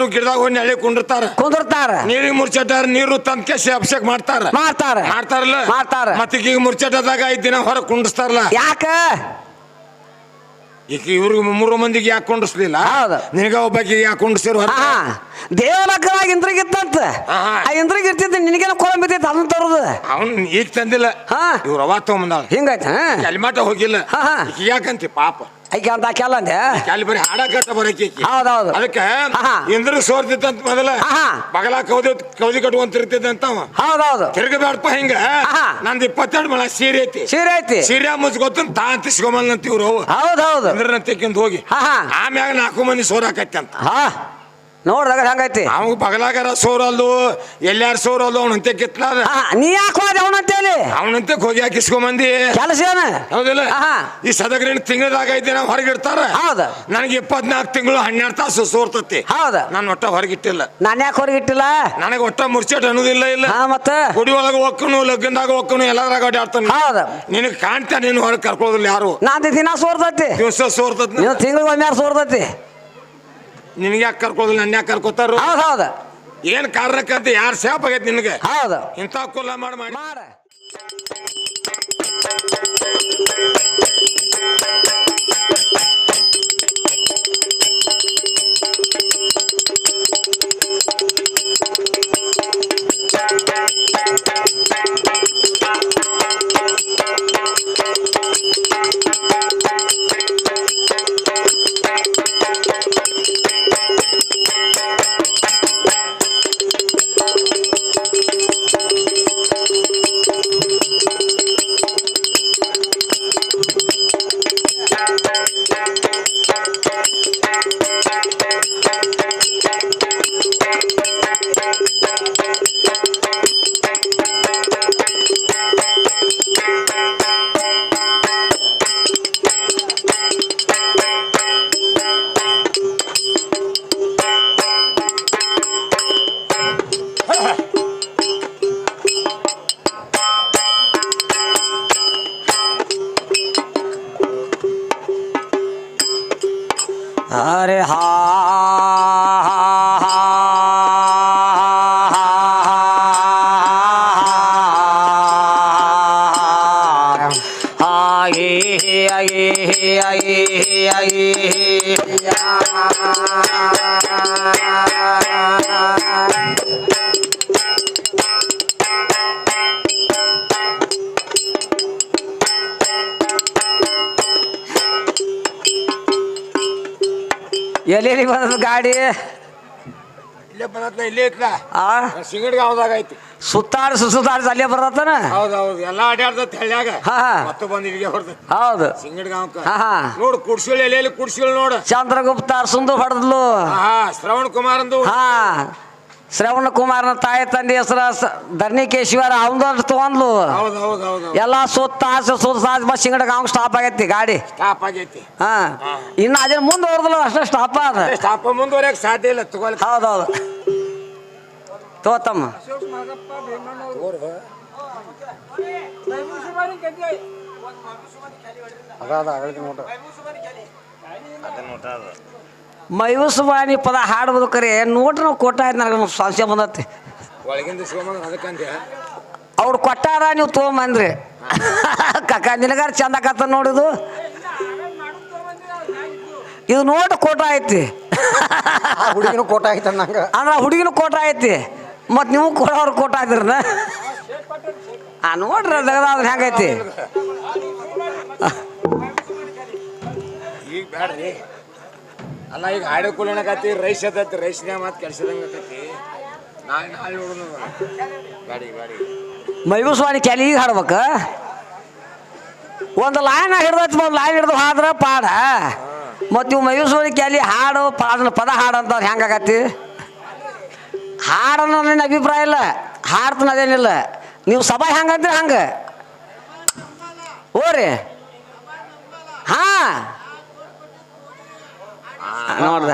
ಎಲ್ಲರೂ ಗಿಡದಾಗ ಹೋಗಿ ನೆಳೆ ಕುಂಡಿರ್ತಾರ. ಕುಂದಿರ್ತಾರ. ನೀರಿಗೆ ಮುರ್ಚಟಾರ ನೀರು ತಂದ್ ಕೆಸಿ ಅಭಿಷೇಕ ಮಾಡ್ತಾರ. ಮಾಡ್ತಾರ. ಮಾಡ್ತಾರಲ್ಲ? ಮಾಡ್ತಾರ. ಮತ್ತೆ ಈಗ ಮುರ್ಚಟದಾಗ ಐದ್ ದಿನ ಹೊರಗೆ ಕುಂಡಿಸ್ತಾರಲ್ಲ? ಯಾಕ? ಈಗ ಇವ್ರಿಗೆ ಮೂರು ಮಂದಿಗೆ ಯಾಕೆ ಕುಂಡಿಸ್ಲಿಲ್ಲ? ಹೌದು. ನಿನಗ ಒಬ್ಬಾಕಿ ಯಾಕೆ ಕುಂಡಿಸಿರು ಹಾ ದೇವಲಕ್ಕದಾಗ ಇಂದ್ರಿಗಿತ್ತಂತ ಆ ಇಂದ್ರಿಗ್ ಇರ್ತಿದ್ದ ನಿನಗೇನ ಅದನ್ನ ತರುದು. ಅವನ್ ಈಗ ತಂದಿಲ್ಲ. ಹಾ. ಇವ್ರ ಅವ ತಗೊಂಬಂದಾಳ. ಹಿಂಗಾಯ್ತ? ಅಲ್ಲಿ ಮಟ ಹೋಗಿಲ್ಲ. ಹಾ, ಹಾ. ಈಕಿ ಯಾಕಂತಿ ಪಾಪ? ಐಕೆ ಅಂತ ಕೆಲ ಅಂದೆ? ಅಲ್ಲಿ ಬರೀ ಹಾಡಕಟ್ಟ ಬರಕಿ ಹೌದೌದು. ಅದಕ್ಕೆ ಹಾ, ಹಾ. ಇಂದ್ರ ಸೋರ್ತಿತ್ತಂತ ಮೊದಲ ಹಾ, ಹಾ. ಬಗಲ ಕೌದಿ ಕೌದಿ ಕಟ್ಕೊಂತಿರ್ತಿದ್ದಂತ ಅವ. ಹೌದೌದು. ತಿರ್ಗಬೇಡಪ್ಪ ಹಿಂಗ. ಹಾ. ನಂದು ಇಪ್ಪತ್ತೆರಡು ಮಳೆ ಸೀರೆ ಐತಿ. ಸೀರೆ ಐತಿ. ಸೀರೆ ಮುಚ್ಕೊತ ತಾ ಅಂತಿಸ್ಕೊಂಬಲ್ನಂತ ಇವ್ರು. ಹೌದೌದು. ಇಂದ್ರನ ತೆಕ್ಕಿಂದ ಹೋಗಿ. ಹಾ ಹಾ ಆಮ್ಯಾಗ ನಾಲ್ಕು ಮಂದಿ ಸೋರ್ ಅಂತ. ಹಾ. ನೋಡ್ದಾಗ ಹಂಗೈತಿ? ಅವ್ ಬಗಲಾಗರ ಸೋರಲ್ದು ಎಲ್ಲಾರ ಸೋರಲ್ದು ಅವನಂತೆ ಕಿತ್ಲಾದ ಹಾ ನೀ ಯಾಕೆ ಹೋದೆ ಅವನಂತೇಳಿ ಅವನಂತೆ ಹೋಗಿ ಹಾಕಿಸ್ಕೊಂಬಂದಿ ಕೆಲಸ ಏನ? ಹೌದಿಲ್ಲ? ಆ ಈ ಸದಗ್ರಿನ ತಿಂಗಳದಾಗ ಐತಿ ನಾವು ಹೊರಗಿಡ್ತಾರ. ಹೌದು. ನನಗೆ ಇಪ್ಪತ್ನಾಲ್ಕು ತಿಂಗಳು ಹನ್ನೆರಡು ತಾಸು ಸೋರ್ತತಿ. ಹೌದು. ನಾನು ಒಟ್ಟ ಹೊರಗಿಟ್ಟಿಲ್ಲ. ನಾನು ಯಾಕೆ ಹೊರಗಿಟ್ಟಿಲ್ಲ? ನನಗೆ ಒಟ್ಟ ಮುರ್ಚಟ್ ಅನ್ನೋದಿಲ್ಲ ಇಲ್ಲ. ಹಾ ಮತ್ತ? ಗುಡಿ ಒಳಗೆ ಹೋಗ್ಕನು ಲಗ್ನದಾಗ ಹೋಗ್ಕನು ಎಲ್ಲಾದ್ರಾಗ ಅಡ್ಡಾಡ್ತಾನೆ ಹೌದು. ನಿನಗೆ ಕಾಣ್ತಾ ನೀನು ಹೊರಗೆ ಕರ್ಕೊಳ್ಳೋದಿಲ್ಲ ಯಾರು? ನಾನ್ ದಿನ ಸೋರ್ತೈತಿ. ದಿವಸ ಸೋರ್ತತಿ ನೀವು ತಿಂಗಳಿಗೆ ಒಮ್ಮೆ ಸೋರ್ತೈತಿ? ನಿನಗೆ ಯಾಕೆ ಕರ್ಕೋದಿಲ್ಲ ನನ್ನ ಯಾಕೆ ಕರ್ಕೋತಾರ? ಹೌದು ಹೌದು. ಏನ್ ಕಾರಣಕ್ಕಂತ ಯಾರು ಸೇಪ್ ಆಗೈತಿ ನಿನಗೆ? ಹೌದು. ಇಂಥ ಕುಲ್ಲ ಮಾಡಿ ಮಾಡಿ. ಮಾಡ. ಎಲ್ಲಿ ಬಂದದ ಗಾಡಿ? ಇಲ್ಲೇ ಬಂದತ್ನ ಇಲ್ಲೇ ಇತ್ತ ಆ? ಸಿಂಗಡ್ ಗಾವದಾಗ ಐತಿ ಸುತ್ತಾರ ಸುತ್ತಾಡಿಸ್ ಅಲ್ಲೇ ಬರತ್ತನ? ಹೌದು ಹೌದು ಎಲ್ಲ ಅಡ್ಯಾಡ್ದತ್ ಹಳ್ಳ್ಯಾಗ ಹಾ. ಮತ್ತೆ ಬಂದ್ ಇಲ್ಲಿಗೆ ಹೊಡ್ದ. ಹೌದು. ಸಿಂಗಡ್ ಗಾವಕ್ಕ ಹಾ ಹಾ. ನೋಡು ಕುಡ್ಸಿಲ್ ಎಲ್ಲೆಲ್ಲಿ ಕುಡ್ಸಿಳ್ ನೋಡು. ಚಂದ್ರಗುಪ್ತ ಸುಂದರ್ ಹೊಡೆದ್ಲು. ಹಾ ಶ್ರವಣ್ ಕುಮಾರ್ ಅಂದು ಹಾ. ಶ್ರವಣ ಕುಮಾರನ ತಾಯಿ ತಂದೆ ಹೆಸರ ಧರ್ಣಿಕೇಶ್ವರ ಅವನ ತಗೊಂಡ್ಲು. ಹೌದ್ ಹೌದ್ ಹೌದ್ ಹೌದ್. ಎಲ್ಲ ಸುತ್ತ ಆಸೆ ಸುತ್ತ ಆಸೆ ಬಸ್ ಹಿಂಗಡಕ್ಕೆ ಅವ್ನು ಸ್ಟಾಪ್ ಆಗೈತಿ ಗಾಡಿ. ಸ್ಟಾಪ್ ಆಗೈತಿ. ಹಾ. ಇನ್ನು ಅದೇ ಮುಂದೆ ಹೊಡೆದಲ್ಲ ಅಷ್ಟೇ ಸ್ಟಾಪ್ ಅದ ಸ್ಟಾಪ್ ಮುಂದುವರೆಯಕ್ ಸಾಧ್ಯ ಇಲ್ಲ ತಗೊಳ್ ಹೌದೌದು ತೋತಮ್ಮ ಮೈವಸುವಾಣಿ ಪದ ಹಾಡ್ಬೋದು ಕರೆ ನೋಡ್ರಿ ನಾವು ಕೊಟ್ಟ ನನಗೆ ಸಂಶಯ ಬಂದತ್ತೆ ಅವ್ರು ಕೊಟ್ಟಾರ ನೀವು ತೊಗೊಂಬಂದ್ರಿ. ಕಕ್ಕ ನಿನಗಾರ ಚಂದ ಕತ್ತ ನೋಡಿದು? ಇದು ನೋಟ್ ಕೋಟ ಐತಿ. ಹುಡುಗಿನ ಕೋಟ ಐತ ನಂಗ ಅಂದ್ರೆ ಹುಡುಗಿನ ಕೋಟ ಐತಿ ಮತ್ತು ನೀವು ಕೊಡೋರು ಕೋಟ ಆಯ್ತಿರನ ಆ ನೋಡ್ರಿ ಅದ್ರ ಹೆಂಗೈತಿ. ಈಗ ಅಲ್ಲ, ಈಗ ಹಾಡು ಕುಲನಕತಿ ರೈಸ್ ಅದತ್ತಿ ರೈಸ್ನ್ಯಾಗ ಮಾತು ಕೆಲ್ಸದಂಗ ಆಕತಿ ಮೈಬೂಸ್ವಾಣಿ ಕೆಲಿಗೆ ಹಾಡ್ಬೇಕ? ಒಂದು ಲೈನ್ ಹಿಡ್ದೈತಿ, ಒಂದು ಲೈನ್ ಹಿಡ್ದು ಹಾದ್ರ ಪಾಡ. ಮತ್ತು ಇವು ಮೈಬೂಸ್ವಾಣಿ ಕ್ಯಾಲಿ ಹಾಡು, ಪಾಡನ ಪದ ಹಾಡು ಅಂತ ಹೆಂಗಾಗತ್ತಿ ಹಾಡನ್ನ ನನ್ನ ಅಭಿಪ್ರಾಯ ಇಲ್ಲ, ಹಾಡ್ತನ ಅದೇನಿಲ್ಲ. ನೀವು ಸಭಾ ಹೆಂಗಂದ್ರೆ ಹಂಗೆ? ರೀ ಹಾ. ನೋಡ್ದ.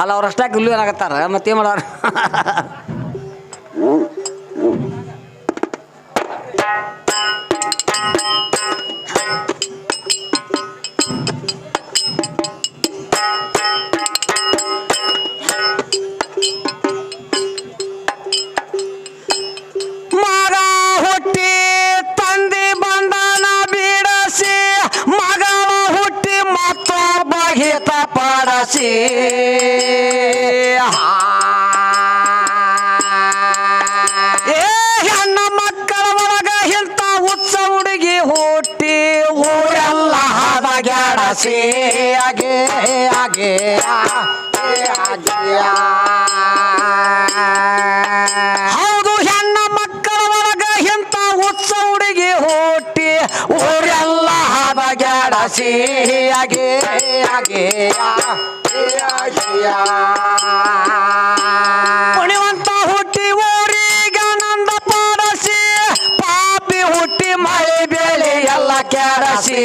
ಅಲ್ಲ ಅವ್ರು ಅಷ್ಟಾಗಿ ಇಲ್ಲೂ ಏನಾಗತ್ತಾರ? ಮತ್ತೇನು ಮಾಡೋರು? ಹುಟ್ಟಿ ಊರೆಲ್ಲ ಹಾದಾಗ್ಯಾಡಸಿ ಸಿಹಿಯಾಗಿ ಪುಣ್ಯವಂತ ಹುಟ್ಟಿ ಊರಿಗ ನಂದ ಪಾಡಸಿ ಪಾಪಿ ಹುಟ್ಟಿ ಮಳೆ ಬೆಳೆ ಎಲ್ಲ ಕೆಡಸಿ.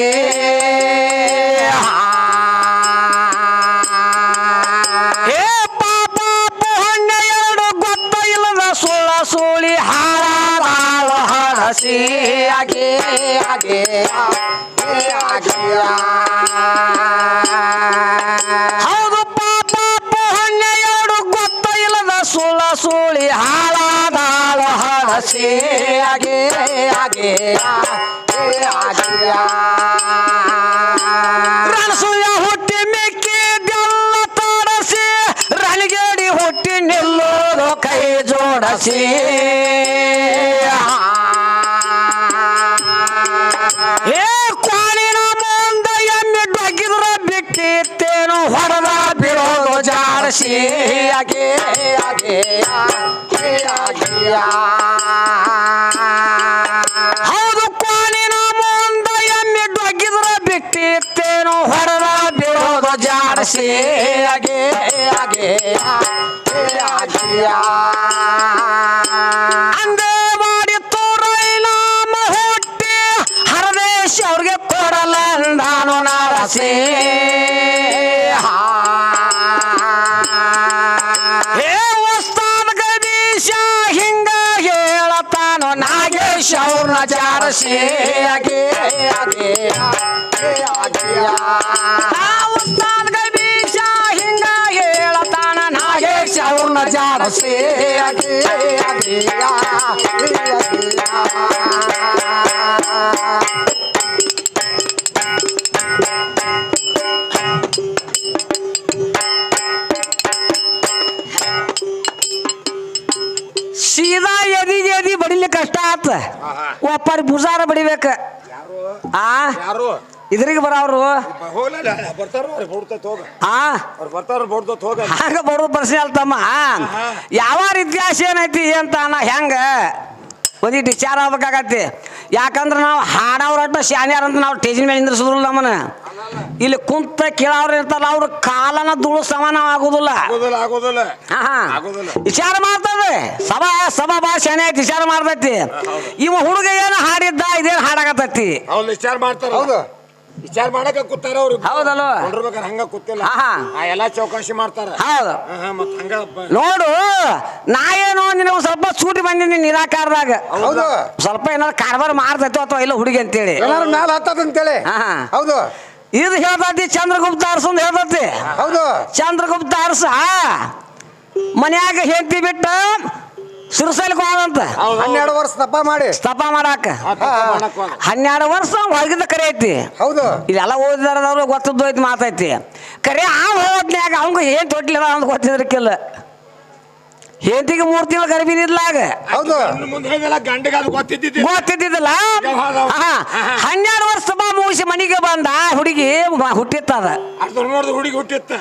ಹೌದು ಪಾಪ ಪುಣ್ಯ ಎರಡು ಗೊತ್ತ ಇಲ್ಲದ ಸುಳ ಸುಳಿ ಹಾಳಾದಾಳ ಹಣಸಿ ಆಗೆ ಆಗೆ ರಣಸುಯ ಹುಟ್ಟಿ ಮಿಕ್ಕಿದೆಲ್ಲ ತಾಡಸಿ, ರಣಗೇಡಿ ಹುಟ್ಟಿ ನಿಲ್ಲೋದು ಕೈ ಜೋಡಸಿ. ಜಾಡಸಿ ಆಗೆ ಆಗೆ ಹೌದು ಕ್ವಾಣಿನ ಮುಂದೆ ಎಮ್ಮೆ ಡೊಗ್ಗಿದ್ರ ಬಿಟ್ಟಿತ್ತೇನು ಹೊಡೆದ ಬಿಡೋದು ಜಾಡಸಿ ಆಗೆ ಆಗೆ ಅಂದೇ ಜಾರಸಿ ಆಗೆ ಆಗೆ ಗದೀಶ ಹಿಂಗ ಹೇಳತಾನ ನಾಗೇಶ್ ಅವ್ರನ್ನ ಜಾರಸಿ ಸೀದಾ ಎದಿಗೆ ಎದಿ ಬಡಿಲಿಕ್ಕೆ ಕಷ್ಟ ಆತ. ಒಪ್ಪರಿ ಭುಜಾರ ಬಡಿಬೇಕ. ಆ? ಇದ್ರಿಗೆ ಬರವ್ರು ಹೋಗ ಬರೋದು ಪ್ರಶ್ನೆ ಅಲ್ತಮ್ಮ ಯಾವ ಇತಿಹಾಸ ಏನೈತಿ ಅಂತ ನಾ ಹೆಂಗ? ಒಂದಿಟ್ಟು ವಿಚಾರ ಆಗ್ಬೇಕಾಗತ್ತೆ. ಯಾಕಂದ್ರೆ ನಾವು ಹಾಡವ್ರಟ್ಟ ಶಾನ್ಯಾರ ಅಂತ ನಾವು ಟೇಜಿನ ಮೇಲೆ ನಿಂದ್ರಿಸಿದ್ರು ನಮ್ಮನ್ನ. ಇಲ್ಲಿ ಕುಂತ ಕೇಳವ್ರು ಇರ್ತಾರಲ್ಲ ಅವ್ರ ಕಾಲನ ದುಳು ಸಮಾನ ಆಗುದಿಲ್ಲ ಆಗೋದಿಲ್ಲ. ಆಗೋದಿಲ್ಲ ಹಾ, ಹಾ. ಆಗೋದಿಲ್ಲ. ವಿಚಾರ ಮಾಡ್ತದೆ. ಸಭಾ ಸಭಾ ಭಾಷೆ ಆಯ್ತು ವಿಚಾರ ಮಾಡ್ತೈತಿ. ಇವ ಹುಡುಗ ಏನು ಹಾಡಿದ್ದ ಇದೇನು ಹಾಡಾಗತ್ತೈತಿ ಅವ್ರು ವಿಚಾರ ಮಾಡ್ತಾರ ಹೌದು. ವಿಚಾರ ಮಾಡಕ ಕೂತಾರ ಅವ್ರು. ಹೌದಲ್ಲ? ಹಂಗ ಕೂತಿಲ್ಲ. ಆ ಎಲ್ಲಾ ಚೌಕಾಶಿ ಮಾಡ್ತಾರ. ಹೌದು. ಮತ್ತ್ ಹಂಗ ಬ- ನೋಡು ನಾ ಏನೋ ನಿನಗೆ ಸ್ವಲ್ಪ ಸೂಟಿ ಬಂದಿನಿ ನಿರಾಕಾರದಾಗ. ಹೌದು. ಸ್ವಲ್ಪ ಏನಾದ್ರು ಕಾರ್ಬಾರ್ ಮಾಡ್ತೈತೋ ಅಥವಾ ಇಲ್ಲ ಹುಡುಗಿ ಅಂತೇಳಿ. ಎಲ್ಲಾರು ಮ್ಯಾಲ ಹತ್ತದಂತೇಳಿ ಹಾ. ಹೌದು. ಇದು ಹೇಳ್ತಿ ಚಂದ್ರಗುಪ್ತ ಅಂತ ಹೇಳ್ತತಿ. ಹೌದು. ಚಂದ್ರಗುಪ್ತ ಅರಸ ಮನ್ಯಾಗ ಹೆಂಡತಿ ಬಿಟ್ಟು ಸಿರ್ಸಲ್ಕ್ ಹೋದಂತ. ಹೌದ್ ಹೌದ್. ಹನ್ನೆರಡು ವರ್ಷ ತಪ್ಪ ಮಾಡಿ. ತಪ್ಪ ಮಾಡಾಕ. ಹನ್ನೆರಡು ವರ್ಷ ಹೊರಗಿಂದ ಕರೆ ಐತಿ. ಹೌದು. ಇದೆಲ್ಲ ಓದಿದಾರ ಗೊತ್ತದ್ದು ಐತಿ ಮಾತೈತಿ ಕರೆ ಆ ಹೋದ್ನ್ಯಾಗ ಅವಂಗ ಏನ್ ತೊಟ್ಲಿಲ್ಲ ಅಂತ ಗೊತ್ತಿದ್ರಕ್ಕಿಲ್ಲ ಹೆಂಡತಿಗೆ ಮೂರು ತಿಂಗಳು ಗೊತ್ತಿದ್ದಿದ್ದಲ್ಲ. ಹೌದು. ಆಹಾ. ಹನ್ನೆರಡು ವರ್ಷ ಮುಗಿಸಿ ಮನೆಗೆ ಬಂದ ಹುಟ್ಟಿತ್ತದ ಹುಡುಗಿ ಹುಟ್ಟಿತ್ತ.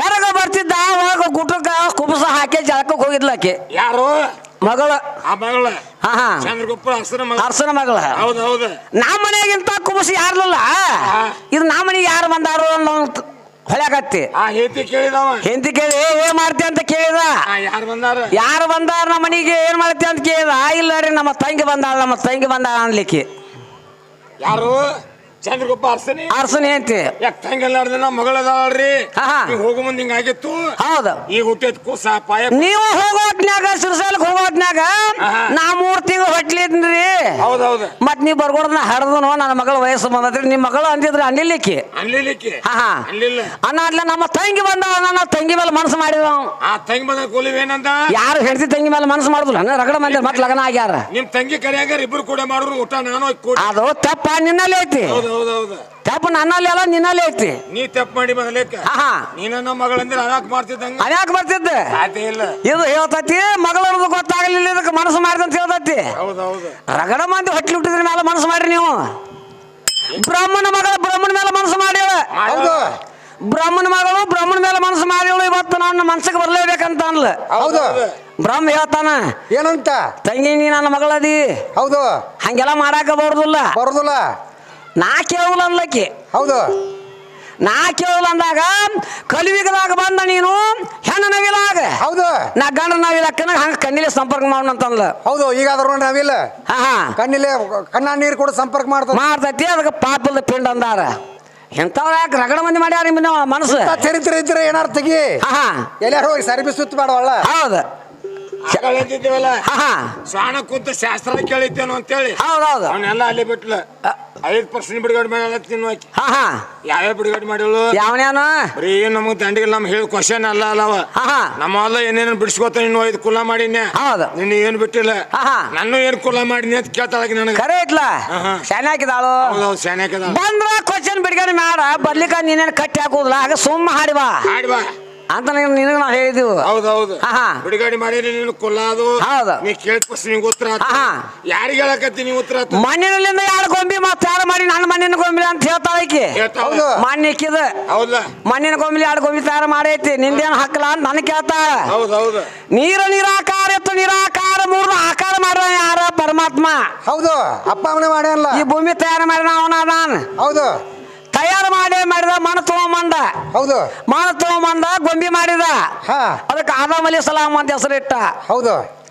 ಹೊರಗೆ ಬರ್ತಿದ್ದ ಒಳಗ ಗುಟಕ ಕುಬಸ ಹಾಕಿ ಜಳಕಕ್ಕೆ ಹೋಗಿದ್ಲಾಕಿ ಯಾರು? ಮಗಳು. ಆ ಮಗಳ. ಹಾ ಅರ್ಸನ ಮಗಳ. ಹೌದು ಹೌದು. ನಮ್ಮ ಮನೆಗಿಂತ ಕುಬಸ ಯಾರ್ಲಿಲ್ಲ? ಇದು ನಮ್ಮ ಮನೆಗೆ ಯಾರು ಬಂದಾರು ಅನ್ನೋ ಹೊಳ್ಯಾಕತ್ತಿ. ಹೆಂತಿ ಕೇಳಿದವ ಕೇಳಿ "ಏ, ಏನ್ ಮಾಡ್ತಿ? ಅಂತ ಕೇಳಿದ. ಯಾರು ಬಂದಾರ? ಯಾರು ಬಂದಾರ ನಮ್ಮ ಮನೆಗೆ ಏನ್ ಮಾಡ್ತಿ ಅಂತ ಕೇಳಿದ. ಇಲ್ಲ ರೀ ನಮ್ಮ ತಂಗಿ ಬಂದಾಳ ನಮ್ಮ ತಂಗಿ ಬಂದಾಳ ಅನ್ಲಿಕ್ಕೆ. ಯಾರು? ಚಂದ್ರಗುಪ್ಪ ಅರ್ಸನಿ? ಅರ್ಸನಿ ಅಂತಿ. ಯಾಕೆ ತಂಗಿಲ್ಲಾರ್ದ ನಮ್ಮ ಮಗಳದಾಳ್ರಿ? ಹಾ, ಹಾ. ಹಿಂಗ್ ಹೋಗೋ ಮುಂದೆ ಹಿಂಗಾಗಿತ್ತು ಹೌದು. ಈಗ ಹುಟ್ಟಿದ ಕೂಸ ಪಾಯ ನೀವು ಹೋಗೋತ್ನ್ಯಾಗ ಸಿರ್ಸಲ್ಕ್ ಹೋಗೋತ್ನ್ಯಾಗ ಆಹಾ. ನಾ ಮೂರ್ ತಿಂಗಳು ಹೊಟ್ಲಿದ್ರಿ ಹೌದೌದು ಮತ್ ನೀ ಬರ್ಕೊಡ್ದ ಹಡ್ದನು ನನ್ನ ಮಗಳ ವಯಸ್ಸು ಬಂದದ್ರಿ ನಿಮ್ಮ ಮಗಳು ಅಂದಿದ್ರೆ ಅನ್ಲಿಕ್ಕೆ. ಅನ್ಲಿಕ್ಕೆ. ಹಾ ಹಾ. ಅನ್ಲಿಲ್ಲ. ಅನ್ನಾದ್ಲೆ ನಮ್ಮ ತಂಗಿ ಬಂದ ನನ್ನ ತಂಗಿ ಮೇಲೆ ಮನಸ್ಸು ಮಾಡಿದ ನಾವು ಆ ತಂಗಿ ಬಂದ ಯಾರು ಹೆಂಡತಿ ತಂಗಿ ಮೇಲೆ ಮನಸ್ಸು ಮಾಡುದಿಲ್ಲ. ರಗಡ ಮಂದಿ ಮತ್ ಲಗ್ನ ಆಗ್ಯಾರ. ನಿಮ್ ತಂಗಿ ಕರೆಯಾಗ ಇಬ್ರು ಕೂಡ ಮಾಡೋರು ಊಟ ನಾನು ಅದು ತಪ್ಪ ನಿನ್ನಲ್ಲಿ ಐತಿ. ಹೌದು ಹೌದೌದು ತಪ್ಪು ನನ್ನಲ್ಲಿ ಅಲ್ಲ ನಿನ್ನಲ್ಲಿ ಐತಿ. ನೀ ತಪ್ಪು ಮಾಡಿ ಮೊದಲೇಕ ಹಾ ನೀನು ನಮ್ಮ ಮಗಳಂದ್ರೆ ಅನಾಕ್ ಮಾಡ್ತಿದ್ದಂಗ? ಅದ್ಯಾಕೆ ಬರ್ತಿದ್ದೆ ಸಾಧ್ಯ ಇಲ್ಲ. ಇದು ಹೇಳ್ತತಿ ಮಗಳದು ಗೊತ್ತಾಗಲಿಲ್ಲ ಇದಕ್ಕೆ ಮನಸ್ಸು ಮಾಡಿದಂತ ಅಂತ ಹೇಳ್ತೈತಿ. ಹೌದು ರಗಡ ಮಂದಿ ಹೊಟ್ಲಿ ಹುಟ್ಟಿದ್ರ ಮೇಲೆ ಮನಸ್ಸು ಮಾಡ್ರಿ ನೀವು. ಬ್ರಾಹ್ಮಣ ಮಗಳ ಬ್ರಾಹ್ಮಣ ಮೇಲೆ ಮನಸ್ಸು ಮಾಡ್ಯಾಳ. ಹೌದು. ಬ್ರಾಹ್ಮಣ ಮಗಳು ಬ್ರಾಹ್ಮಣ ಮೇಲೆ ಮನಸ್ಸು ಮಾಡ್ಯಾಳು ಇವತ್ತು ನನ್ನ ಮನಸ್ಸಿಗೆ ಬರ್ಲೇಬೇಕಂತ ಅನ್ಲ. ಹೌದು. ಬ್ರಹ್ಮ ಹೇಳ್ತಾನ ಏನಂತ? ತಂಗಿ ನೀ ನನ್ನ ಮಗಳದಿ. ಹೌದು. ಹಂಗೆಲ್ಲ ಮಾಡಾಕ ಬರೋದಿಲ್ಲ. ಬರೋದಿಲ್ಲ. ನಾ ಕೇಳಲ್ಲ ಅನ್ಲಕ್ಕಿ ಹೌದು. ನಾ ಕೇಳಲ್ಲ ಅಂದಾಗ ಕಲಿವಿಗದಾಗ ಬಂದ ನೀನು ಹೆಣ್ಣು ನವಿಲಾಗ ಹೌದು. ನಾ ಗಂಡ ನವಿಲಕ್ಕನ ಹಂಗ ಕಣ್ಣಿಲೆ ಸಂಪರ್ಕ ಮಾಡೋಣಂತಂದ್ಲ ಹೌದು ಈಗ ಅದ್ರ ನಾವಿಲ್ಲ ಹಾ ಹಾ. ಕಣ್ಣಿಲೆ ಕಣ್ಣ ನೀರು ಕೂಡ ಸಂಪರ್ಕ ಮಾಡ್ತ ಮಾಡ್ತೈತಿ ಅದಕ್ಕೆ ಪಾಪದ ಪಿಂಡ ಅಂದಾರ. ಎಂಥವ್ರ ಯಾಕೆ ರಗಡ ಮಂದಿ ಮಾಡ್ಯಾರ ನಿಮ್ಮ ಮನಸ್ಸು? ಚರಿತ್ರೆ ಇದ್ರೆ ಏನಾರು ತೆಗಿ. ಹಾ ಹಾ. ಎಲ್ಲಾರು ಹೋಗಿ ಸರ್ವಿಸ್ ಸುತ್ತ ಮಾಡವಲ್ಲ ಹೌದು. ಅಂತಿದ್ದೇವಲ್ಲ? ಹಾ ಹಾ ಸ್ವಾಣ ಕೂತ ಶಾಸ್ತ್ರ ಕೇಳಿದ್ದೇನು ಅಂತೇಳಿ. ಹೌದೌದು. ಅವನ್ನೆಲ್ಲ ಅಲ್ಲಿ ಬಿಟ್ಲ. ಐದು ಪರ್ಸೆಂಟ್ ಬಿಡುಗಡೆ ಮಾಡ್ಯಾಳ ತಿನ್ನುವಾಕಿ ಹಾ ಹಾ ಯಾವ್ಯಾವ ಬಿಡುಗಡೆ ಮಾಡಿಲ್ಲ ಯಾವನ್ಯಾನು? ಬರೀ ನಮಗೆ ದಂಡಿಗೆ ನಮ್ ಹೇಳಿ ಕ್ವಶನ್ ಅಲ್ಲ ಅಲ್ಲವ ಹಾ ಹಾ ನಮ್ಮ ಎಲ್ಲ ಏನೇನು ಬಿಡಿಸ್ಕೋತ ಇನ್ನು ಐದು ಕುಲ ಮಾಡಿನ್ಯ? ಹೌದು. ನಿನ್ನ ಏನು ಬಿಟ್ಟಿಲ್ಲ? ಹಾ ಹಾ ನಾನು ಏನು ಕುಲ ಮಾಡಿನಿ ಅಂತ ಕೇಳ್ತಾಳಕಿ ನನಗೆ. ಖರೆ ಐತ್ಲ ಹಾ, ಹಾ. ಶಾನೆ ಹಾಕಿದಾಳು. ಹೌದೌದು ಶಾನ್ಯಾಕದ ಬಂದ್ರ ಕ್ವಶನ್ ಬಿಡ್ಗಾಡಿ ಮಾಡ. ಬರ್ಲಿಕ್ಕ ನೀನೇನು ಕಟ್ಟಿ ಹಾಕುದಿಲ್ಲ. ಆಗ ಸುಮ್ಮ ಹಾಡಿ ಬಾ. ಆಡಿ ಬಾ. ಅಂತ ನಿನಗೆ ನಾವು ಹೇಳಿದೀವಿ. ಹೌದೌದು ಹಾ, ಹಾ. ಬಿಡುಗಡೆ ಮಾಡಿರಿ ನೀನು ಕೊಲ್ಲಾದು. ಹೌದು. ನೀ ಕೇಳಿದ ಪ್ರಶ್ನೆ ನಿಂಗೆ ಉತ್ತರ ಆತು. ಯಾರಿಗೆ ಹೇಳಕತ್ತಿ ನೀವು ಉತ್ತರ ಆತು? ಮಣ್ಣಿನಲ್ಲಿಂದ ಯಾರು ಗೊಂಬಿ ಮತ್ತೆ ಯಾರು ಮಾಡಿ ನನ್ನ ಮಣ್ಣಿನ ಗೊಂಬಿ ಅಂತ ಹೇಳ್ತಾಳ ಈಕಿ. ಹೇಳ್ತಾಳ. ಹೌದು. ಮಣ್ಣು ಇಕ್ಕಿದ. ಹೌದಲ್ಲ ಮಣ್ಣಿನ ಗೊಂಬಿ ಎರಡು ಗೊಂಬಿ ತಯಾರು ಮಾಡೈತಿ? ನಿಂದೇನು ಹಾಕಲ್ಲ ಅಂತ ನನಗೆ ಕೇಳ್ತಾಳ. ಹೌದು ಹೌದು. ನೀರ ನಿರಾಕಾರ ಇತ್ತು ನಿರಾಕಾರ ಮೂರ್ ಆಕಾರ ಮಾಡ ಯಾರ ಪರಮಾತ್ಮ? ಹೌದು. ಅಪ್ಪ ಅವನೇ ಮಾಡ್ಯಾನಲ್ಲ. ಈ ಭೂಮಿ ತಯಾರು ಮಾಡಿ ಅವನ ನಾನು ಹೌದು. ತಯಾರು ಮಾಡಿ ಮಣ್ಣು ತಗೊಂಬಂದ ಹೌದು. ಮಣ್ಣು ತಗೊಂಬಂದ ಗೊಂಬಿ ಮಾಡಿದ. ಹಾ. ಅದಕ್ಕೆ ಆದಾಮ್ ಅಲಿ ಸಲಾಮ್ ಅಂತ ಹೆಸರಿಟ್ಟ. ಹೌದು.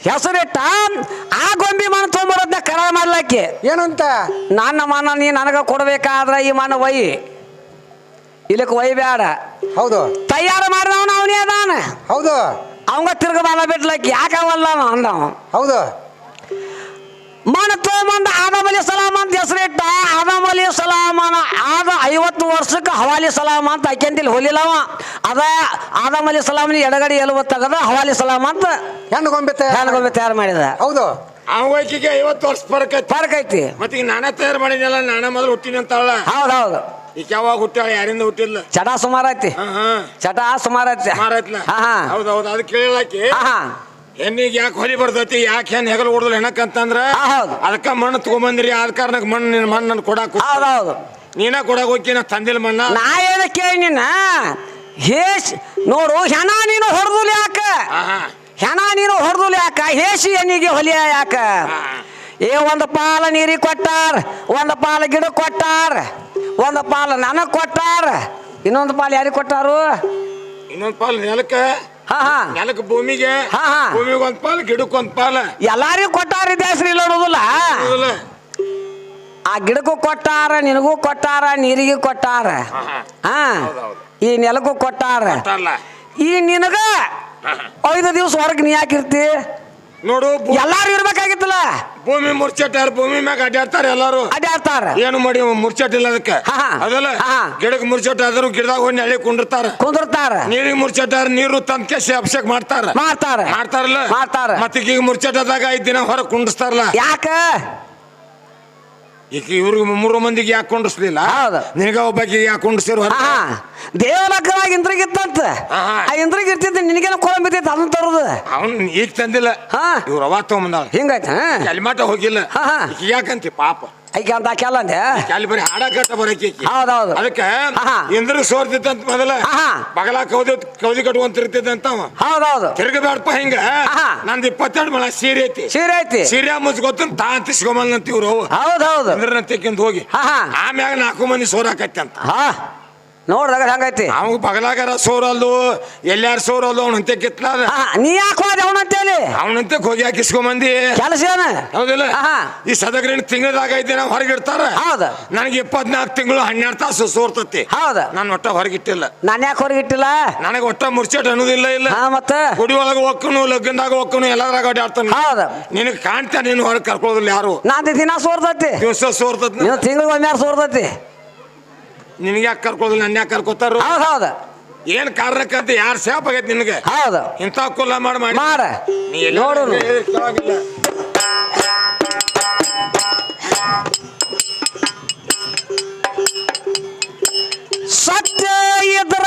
ಹೆಸರಿಟ್ಟ ಆ ಗೊಂಬಿ ಮನ ತೊಗೊಂಬರೋದ್ನ ಕರ ಮಾಡ್ಲಕ್ಕೆ ಏನಂತ? ನನ್ನ ಮನ ನೀ ನನಗೆ ಕೊಡಬೇಕಾದ್ರೆ ಈ ಮಣ್ಣು ಒಯ್ ಇಲ್ಲಕ್ಕೆ ಒಯ್ಬೇಡ ಹೌದು. ತಯಾರು ಮಾಡಿದವನು ಅವನೇ ಅದಾನ. ಹೌದು. ಅವಂಗ ತಿರ್ಗಬಾಲ ಬಿಡ್ಲಕ್ಕೆ ಯಾಕವಲ್ಲ ಅಂದವ ಹೌದು. ಮಣ್ಣು ತೊಗೊಂಬಂದ ಆದಮ್ ಅಲಿ ಸಲಾಮ್ ಅಂತ ಹೆಸರಿಟ್ಟ ಆದಮ್ ಅಲಿ ಸಲಾಮನ ಆದ ಐವತ್ತು ವರ್ಷಕ್ಕೆ ಹವಾಲಿ ಸಲಾಮ್ ಅಂತ ಅಕ್ಯಂತಿಲ್ ಹೊಲಿಲ್ಲವ ಅದ ಆದಮ್ ಅಲಿ ಸಲಾಮ್ನ ಎಡಗಡೆ ಎಲುವ ತೆಗದ ಹವಾಲಿ ಸಲಾಮ್ ಅಂತ ಹೆಣ್ಣು ಗೊಂಬೆ ಹೆಣ್ಣು ಗೊಂಬೆ ತಯಾರು ಮಾಡಿದ. ಹೌದು. ಅವಕಿಗೆ ಐವತ್ತು ವರ್ಷ ಫರಕ್ ಐತಿ. ಫರ್ಕ್ ಐತಿ ಮತ್ತೆ ಈಗ ನಾನೇ ತಯಾರು ಮಾಡಿದ್ನಲ್ಲ ನಾನೇ ಮೊದಲು ಹುಟ್ಟಿನಿ ಅಂತಾಳ ಹೌದು ಹೌದು ಈಗ ಯಾವಾಗ ಹುಟ್ಟಾಳ ಯಾರಿಂದ ಹುಟ್ಟಿಲ್ಲ ಚಟ ಸುಮಾರ ಐತಿ. ಹಾ ಹಾ. ಚಟ ಸುಮಾರು ಐತಿ. ಮಾರೈತ್ಲ ಹಾ ಹಾ. ಹೌದು ಹೌದು ಅದು ಹಾ. ಹೆಣ್ಣಿಗೆ ಯಾಕೆ ಹೊಲಿ ಬರ್ತೈತಿ? ಯಾಕೆ ಹೆಣ್ಣು ಹೆಗಲು ಹೊಡೆದಲ್ಲ ಹೆಣಕ್ಕಂತಂದ್ರ? ಹೌದು. ಅದಕ್ಕ ಮಣ್ಣು ತಗೊಂಬಂದ್ರಿ ಆದ ಕಾರಣಕ್ಕೆ ಮಣ್ಣು ನಿನ್ನ ಮಣ್ಣು ನನ್ ಕೊಡಾಕ ನೀನ ಕೊಡಾಕ ಹೋಗಿ ನಾ ತಂದಿಲ್ಲ ಮಣ್ಣ. ನಾ ಏನ ಕೇಳಿ ನಿನ್ನ ಹೇಸ್ ನೋಡು ಹೆಣ ನೀನು ಹೊಡೆದುಲಿ ಯಾಕ? ಹೆಣ ನೀನು ಹೊಡೆದುಲಿ ಯಾಕ? ಹೇಸಿ ಹೆಣ್ಣಿಗೆ ಹೊಲಿಯ ಯಾಕ? ಏ ಒಂದು ಪಾಲ ನೀರಿಗೆ ಕೊಟ್ಟಾರ ಒಂದು ಪಾಲ ಗಿಡ ಕೊಟ್ಟಾರ ಒಂದು ಪಾಲ ನನಗೆ ಕೊಟ್ಟಾರ ಇನ್ನೊಂದು ಪಾಲು ಯಾರಿಗೆ ಕೊಟ್ಟಾರು? ಇನ್ನೊಂದ್ ಪಾಲ್ ನೆಲಕ್ಕ. ಹಾ ಹಾ ನೆಲಕ್ಕೆ ಭೂಮಿಗೆ ಹಾ, ಹಾ. ಭೂಮಿಗೆ ಒಂದ್ ಪಾಲ ಗಿಡಕ್ಕೆ ಒಂದ್ ಪಾಲ ಎಲ್ಲಾರಿಗೂ ಕೊಟ್ಟಾರ ದೇಶ್ರಿ ಇಲ್ಲ ನೋಡುದಿಲ್ಲ ಹೌದಲ್ಲ? ಆ ಗಿಡಕ್ಕೂ ಕೊಟ್ಟಾರ ನಿನಗೂ ಕೊಟ್ಟಾರ ನೀರಿಗೆ ಕೊಟ್ಟಾರ ಹಾ, ಹಾ. ಹಾ ಹೌದೌದು. ಈ ನೆಲಕ್ಕೂ ಕೊಟ್ಟಾರ ಕೊಟ್ಟಾರಲ್ಲ. ಈ ನಿನಗ. ಐದು ದಿವಸ ಹೊರಗೆ ನೀ ಯಾಕಿರ್ತಿ ನೋಡು ಭೂ- ಎಲ್ಲಾರು ಇರ್ಬೇಕಾಗಿತ್ತಲ್ಲ? ಭೂಮಿ ಮುರ್ಚಟ್ಟಾರ ಭೂಮಿ ಮ್ಯಾಗ ಅಡ್ಡಾಡ್ತಾರ ಎಲ್ಲಾರು. ಅಡ್ಡಾಡ್ತಾರ ಏನು ಮಾಡಿ ಮುರ್ಚಟ್ಟಿಲ್ಲ ಅದಕ್ಕೆ? ಹಾ, ಹಾ. ಅದಲ್ಲ ಹಾ. ಗಿಡಕ್ಕೆ ಮುರ್ಚಟ್ಟ ಆದ್ರೂ ಗಿಡದಾಗ ಹೋಗಿ ನೆಳಿ ಕುಂಡಿರ್ತಾರ. ಕುಂದಿರ್ತಾರ ನೀರಿಗೆ ಮುರ್ಚಟ್ಟಾರ ನೀರು ತಂದ್ಕೆ ಅಭಿಷೇಕ ಮಾಡ್ತಾರ. ಮಾಡ್ತಾರ. ಮಾಡ್ತಾರಲ್ಲ? ಮಾಡ್ತಾರ. ಮತ್ತೀಗ ಈಗ ಮುರ್ಚಟ್ಟದಾಗ ಐದ್ ದಿನ ಹೊರ ಕುಂಡಿಸ್ತಾರಲ್ಲ? ಯಾಕ? ಈಗ ಇವ್ರಿಗೆ ಮೂರು ಮಂದಿಗೆ ಯಾಕೆ ಕುಂಡಿಸ್ಲಿಲ್ಲ? ಹೌದು. ನಿನಗ ಒಬ್ಬಾಕಿಗೆ ಯಾಕೆ ಕುಂಡಿಸ್ತಿರು ಹಾ ದೇವಲಕ್ಕದಾಗ ಇಂದ್ರಿಗಿತ್ತಂತ ಹಾ, ಹಾ. ಆ ಇಂದ್ರಿಗೆ ಇರ್ತಿದ್ದ ನಿನಗೇನು ಕೊಳ ಬಿದ್ದೈತೆ ಅದನ್ನ ತರೋದು. ಅವನ್ ಈಗ ತಂದಿಲ್ಲ. ಹಾ. ಇವ್ರ ಅವ ತಗೊಂಬಂದಾಳ. ಹಿಂಗಾಯ್ತ? ಕೆಲ್ಮಾಟ ಹೋಗಿಲ್ಲ. ಹಾ, ಹಾ. ಯಾಕಂತಿ ಪಾಪ? ಐಕೆ ಅಂತ ಕೆಲ ಅಂದೆ? ಅಲ್ಲಿ ಬರೀ ಹಾಡಕಟ್ಟ ಬರಕಿ ಹೌದೌದು. ಅದಕ್ಕೆ. ಇಂದ್ರ ಸೋರ್ತಿತ್ತಂತ ಮೊದಲ ಹಾ, ಹಾ. ಬಗಲ ಕೌದಿ ಕೌದಿ ಕಟ್ಕೊಂತಿರ್ತಿದ್ದಂತ ಹೌದು ಹೌದೌದು. ತಿರ್ಗಬೇಡಪ್ಪ ಹಿಂಗ. ನಂದು ಇಪ್ಪತ್ತೆರಡು ಮಳ ಸೀರೆ ಐತಿ. ಸೀರೆ ಐತಿ. ಸೀರೆ ಮುಚ್ಕೊತ ತಾ ಅಂತ ಇವ್ರು. ಹೌದು ಹೌದೌದು. ಇಂದ್ರನ ತೆಕ್ಕಿಂದ ಹೋಗಿ. ಆಮ್ಯಾಗ ನಾಲ್ಕು ಮಂದಿ ಸೋರಾಕೈತಿ ಅಂತ. ಹಾ. ನೋಡ್ದಾಗ ಹಂಗೈತಿ? ಅವ್ಗ ಬಗಲಾಗಾರ ಸೋರಲ್ದು ಎಲ್ಲಾರು ಸೋರಲ್ದು ಅವನಂತೆ ಕಿತ್ಲ ನೀ ಯಾಕೆ ಹೋದೆ ಅವನಂತೇಳಿ? ಅವನಂತೆ ಹೋಗಿ ಹಾಕಿಸ್ಕೊಂಬಂದಿ ಕೆಲಸ ಏನ? ಹೌದಿಲ್ಲ. ಈ ಸದಗ್ರಹಣ ತಿಂಗಳದಾಗ ಐದು ದಿನ ಹೊರಗಿಡ್ತಾರ? ಹೌದ. ನನಗೆ ಇಪ್ಪತ್ನಾಲ್ಕು ತಿಂಗಳು ಹನ್ನೆರಡು ತಾಸು ಸೋರ್ತತಿ. ಹೌದ. ನಾನು ಒಟ್ಟ ಹೊರಗಿಟ್ಟಿಲ್ಲ. ನಾನು ಯಾಕೆ ಹೊರಗಿಟ್ಟಿಲ್ಲ? ನನಗೆ ಒಟ್ಟ ಮುರ್ಚಟ್ ಅನ್ನೋದಿಲ್ಲ ಇಲ್ಲ. ಹಾ ಮತ್ತ? ಗುಡಿ ಒಳಗೆ ಹೋಗ್ಕನು ಲಗ್ನದಾಗ ಹೋಗ್ಕನು ಎಲ್ಲಾದ್ರಾಗ ಆಡ್ತಾನೆ ಹೌದ. ನಿನಗೆ ಕಾಣ್ತಾ ನೀನು ಹೊರಗೆ ಕರ್ಕೊಳ್ಳೋದಿಲ್ಲ ಯಾರು? ನಾನ್ ದಿನ ಸೋರ್ತತಿ. ದಿವಸ ಸೋರ್ತತಿ. ನೀನು ತಿಂಗಳಿಗೆ ಒಮ್ಮೆ ಸೋರ್ತೈತಿ? ನಿನಗೆ ಯಾಕೆ ಕರ್ಕೋದಿಲ್ಲ ನನ್ನ ಯಾಕೆ ಕರ್ಕೋತಾರ ಹೌದು ಏನ್ ಕಾರಣಕ್ಕಂತ ಯಾರು ಸೇಫ್ ಆಗೈತಿ ನಿನಗೆ? ಹೌದು. ಇಂಥ ಕುಲ್ಲ ಮಾಡಿ ಮಾಡಿ. ಮಾಡ. ನೀ ಇದ್ರ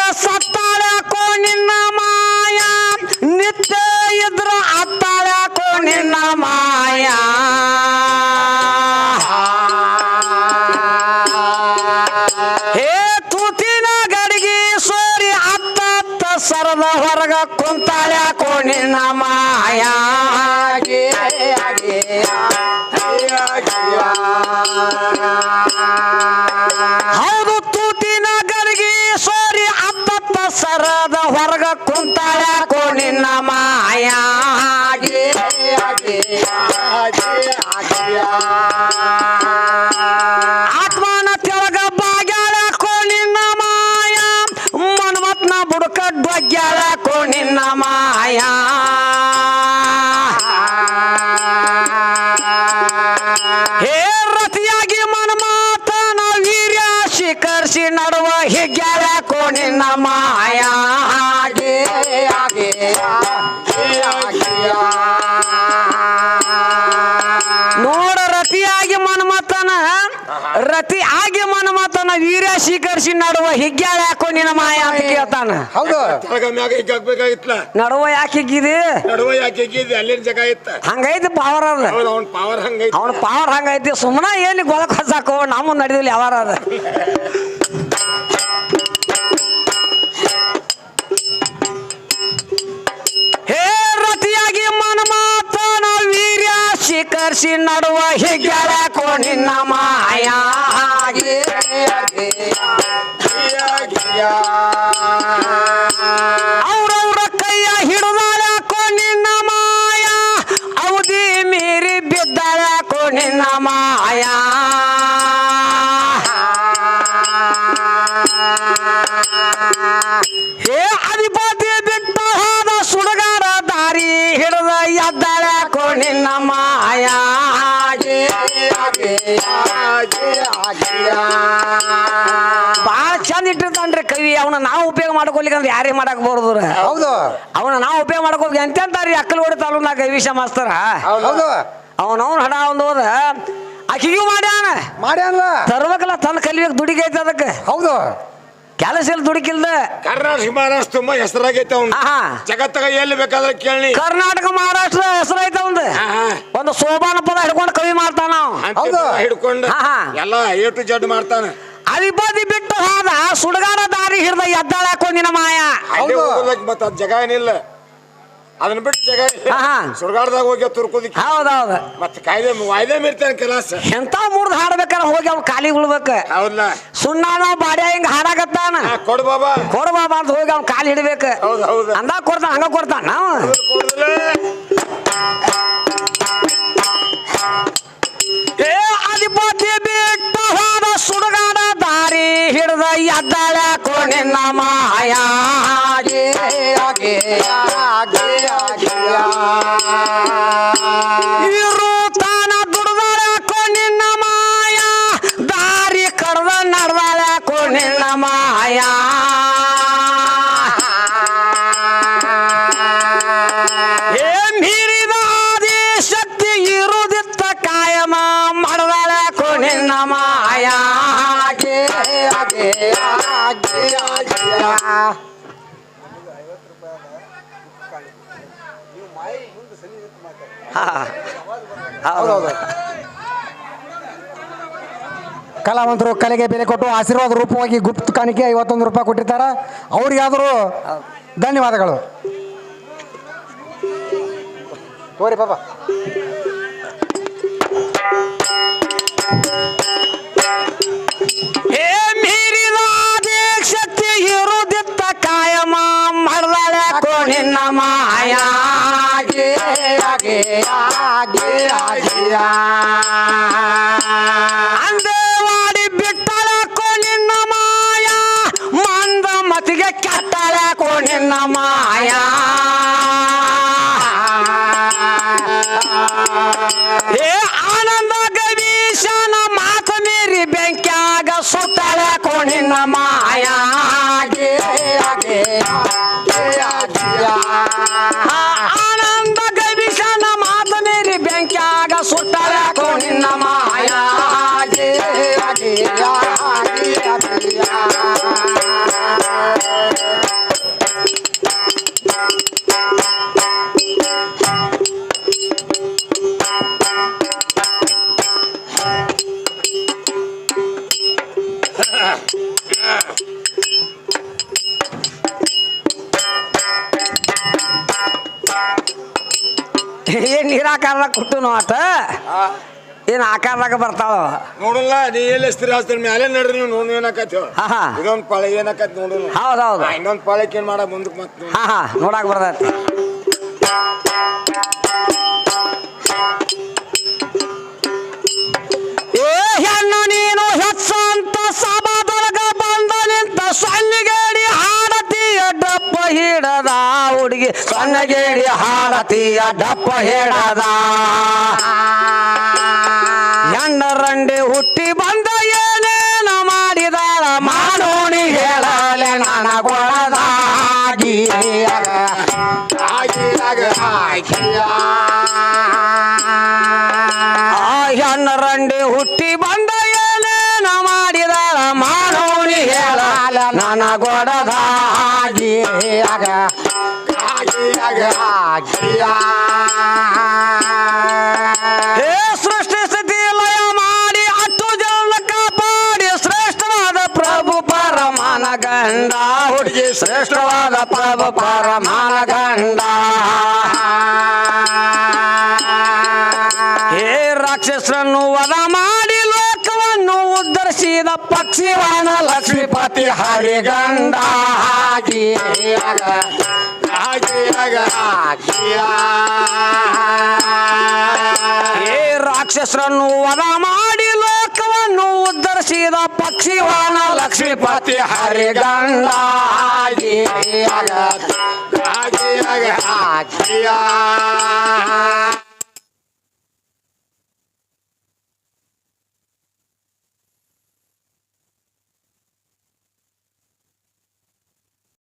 ನಿನ್ನ ಮಾಯ. ನಿತ್ಯ ಇದ್ರ ನಿನ್ನ ಮಾಯಾ. ಹೊರಗ ಕುಂತಾಳ ಕೋಣಿನ ಮಾಯ. ಹೇ ರತಿಯಾಗಿ ಮನ್ಮಾತನ ವೀರ್ಯ ಶಿಖರ್ಷಿ ನಡುವ ಹಿಗ್ಯಾರ ಕೋಣಿನ ಮಾಯ. ವೀರ್ಯ ಶಿಖರ್ಸಿ ನಡುವ ಹಿಗ್ಗ್ಯಾಳ ಯಾಕೋ ನಿನ್ನ ಮಾಯ ಅಂತ ಕೇಳ್ತಾನ? ಹೌದು. ತಳಗ ಮ್ಯಾಗ ನಡುವ ಯಾಕೆ ಹಿಗ್ಗಿದಿ? ನಡುವ ಯಾಕೆ ಹಿಗ್ಗಿದೆ? ಅಲ್ಲಿನ ಜಾಗ ಇತ್ತ? ಹಂಗೈತಿ ಪವರ್ ಅದ. ಹೌದು ಅವ್ನ ಪವರ್ ಹಂಗೈತಿ. ಅವ್ನ ಪವರ್ ಹಂಗೈತಿ. ಸುಮ್ಮನೆ ಏನು ಗೊಲಕ್ ಹಸಾಕೋ ನಮ್ಮ ನಡೆದಿಲ್ಲ ಯಾವಾರ ಅದ. ಹೇ ರತಿಯಾಗಿ ಮನ್ಮಾತನ ವೀರ್ಯ ಶಿಖರ್ಸಿ ನಡುವ ಹಿಗ್ಯಾಳ ಕೋಣಿನ ಮಾಯ. ಅವ್ರವ್ರ ಕೈಯ ಹಿಡಿದಾಳ ನಿನ್ನ ಮಾಯ. ಅವಧಿ ಮೀರಿ ಬಿದ್ದಾಳ ನಿನ್ನ ಮಾಯ. ಭಾಳ ಚಂದ ಇಟ್ಟಿರ್ತಾನ್ರಿ ಕವಿ. ಅವನ ನಾವು ಉಪಯೋಗ ಮಾಡ್ಕೊಲಿಕ್ಕೆ ಅಂದ್ರೆ ಯಾರೇ ಮಾಡಕ್ ಬರೋದ್ರ ಹೌದು. ಅವನ ನಾವು ಉಪಯೋಗ ಮಾಡ್ಕೋಬೇಕು ಎಂತೆಂತಾರಿ ಅಕ್ಕಲ್ ಹೊಡಿ ತಾಲೂಕ್ ಕವಿಶ ಮಾಸ್ತರ? ಹೌದು. ಅವನವನ್ ಹಡ ಒಂದು ಹೋದ. ಆಕಿಗೂ ಮಾಡ್ಯಾನ? ಮಾಡ್ಯಾನ ತರ್ಬೇಕಲ್ಲ ತನ್ನ ಕಲಿಬೇಕು ದುಡಿಗೆ ಐತೆ ಅದಕ್ಕೆ. ಹೌದು. ಕೆಲಸ ಇಲ್ಲ ದುಡಿಕಿಲ್ದ? ಕರ್ನಾಟಕ ಮಹಾರಾಷ್ಟ್ರ ತುಂಬಾ ಹೆಸರಾಗೈತೆ ಅವ್ನು ಆಹಾ. ಜಗತ್ತಾಗ ಎಲ್ಲಿ ಬೇಕಾದ್ರೆ ಕೇಳಿ. ಕರ್ನಾಟಕ ಮಹಾರಾಷ್ಟ್ರ ಹೆಸರೈತೆ ಅವಂದು ಒಂದು ಸೋಬಾನ ಪದ ಹಿಡ್ಕೊಂಡು ಕವಿ ಮಾಡ್ತಾನ. ಹೌದು. ಹಿಡ್ಕೊಂಡು ಆಹಾ. ಎಲ್ಲ ಎ ಟು ಜಡ್ ಮಾಡ್ತಾನ. ಅಧಿಪತಿ ಬಿಟ್ಟು ಹೋದ ಸುಡಗಾರ ದಾರಿ ಹಿಡ್ದ ಎದ್ದಾಳ ಕೊಂಡಿನ ಮಾಯ. ಅಲ್ಲಿ. ಹೋಗೋದಕ್ಕೆ ಮತ್ತೆ ಅದ್ ಜಾಗ ಏನಿಲ್ಲ. ಅದನ್ನ ಬಿಟ್ಟು ಜಗ ಆಹಾ. ಸುಡ್ಗಾಡ್ದಾಗ ಹೋಗಿ ತುರ್ಕೋದಿಕ್ಕೆ. ಹೌದೌದು ಮತ್ತೆ ಕಾಯ್ದೆ ವಾಯ್ದೆ ಮೀರ್ತಾನೆ ಕೆಲಸ. ಎಂತ ಮುರ್ದು ಹಾಡ್ಬೇಕಾರ ಹೋಗಿ ಅವ್ನ ಕಾಲಿಗೆ ಉಳ್ಬೇಕ ಹೌದಲ್ಲ ನಾವು ಬಾಡ್ಯ ಹಿಂಗ ಹಾಡಾಕತ್ತಾನ. ಹಾ, ಕೊಡು ಬಾಬಾ. ಕೊಡು ಬಾಬಾ ಅಂತ ಹೋಗಿ ಅವ್ನ ಕಾಲಿ ಹಿಡಿಬೇಕ. ಹೌದು ಹೌದು. ಅಂದಾಗ ಕೊಡ್ತಾನ ಹಂಗ ಕೊಡ್ತಾನ ನಾವು. ಕೊಡುದಿಲ್ಲ. ಏ ಅಧಿಪತಿ ಬಿಟ್ಟು ಹೋದ ಸುಡುಗಾಡ ದಾರಿ ಹಿಡ್ದ ಎದ್ದಾಳ ಕೋಣಿನ ಮಾಯ ಹೌದೌದು. ಕಲಾವಂತರು ಕಲೆಗೆ ಬೆಲೆ ಕೊಟ್ಟು ಆಶೀರ್ವಾದ ರೂಪವಾಗಿ ಗುಪ್ತ ಕಾಣಿಕೆ ಐವತ್ತೊಂದು ರೂಪಾಯಿ ಕೊಟ್ಟಿರ್ತಾರ. ಅವ್ರಿಗಾದರೂ ಧನ್ಯವಾದಗಳು. ತೋರಿ ಪಾಪ. ಶಕ್ತಿ ಇರುದಿತ್ತ ಕಾಯಮ ಮಾಡದಾಳ ಕೋಣಿನ ಮಾಯ ಅಂದೇವಾಡಿ ಬಿಟ್ಟಳ ಕೋಣಿನ ಮಾಯ ಮಂದ ಮತಿಗೆ ಕೆಟ್ಟಳ ನಿನ್ನ ಮಾಯ. ಏನ್ ನೀರಾಕಾರದಾಗ ಕೊಟ್ಟನು ಆತ? ಏನ್ ಆಕಾರದಾಗ ಬರ್ತಾವ ನೋಡಲ್ಲ ನೀ ಎಲ್ಲಿ ಸ್ಥಿರ ಮೇಲೆ ನಡ್ರಿ ನೀವು ನೋಡ್ ಏನಾಕತ್ತೀವ ಇದೊಂದ್ ಪಾಳೆ ಏನಾಕತ್ ನೋಡ್ರಿ ಹೌದೌದು ಇನ್ನೊಂದ್ ಪಾಳಕ್ಕೆ ಏನ್ ಮಾಡ ಮುಂದಕ್ಕೆ ಮತ್ತೆ ಹಾ ಹಾ ನೋಡಕ್ ಬರ್ತೈತಿ. ಸಣ್ಣಗೇಡಿ ಹಾರತಿಯ ಡಪ್ಪ ಹೇಳದ. ಹೆಣ್ಣರಂಡಿ ಹುಟ್ಟಿ ಬಂದ ಏನೇನ ಮಾಡಿದಾಳ. ಮಾಡೋಣಿ ಹೇಳಲೆ ನನಗೊಳದಾಗಿ ಆ ಹುಟ್ಟಿ ಬಂದ ಏನೇನ ಮಾಡಿದಾಳ. ಮಾಡೋಣಿ ಹೇಳಲ ನನಗೊಡದಾಗಿ ಶ್ರೇಷ್ಠವಾದ ಪ್ರಭು ಪರಮಾನಗಂಡ. ಹೇ ರಾಕ್ಷಸರನ್ನು ವಧ ಮಾಡಿ ಲೋಕವನ್ನು ಉದ್ಧರಿಸಿದ ಪಕ್ಷಿವಾನ ಲಕ್ಷ್ಮೀಪತಿ ಹರಿಗಂಡ. ಹೇ ರಾಕ್ಷಸರನ್ನು ವಧ ಮಾಡಿ ಕಿಚ್ಚಿದ ಪಕ್ಷಿವಾನ ಲಕ್ಷ್ಮೀಪತಿ ಹರಿಗಂಡ ಆಗಿಯಾಗ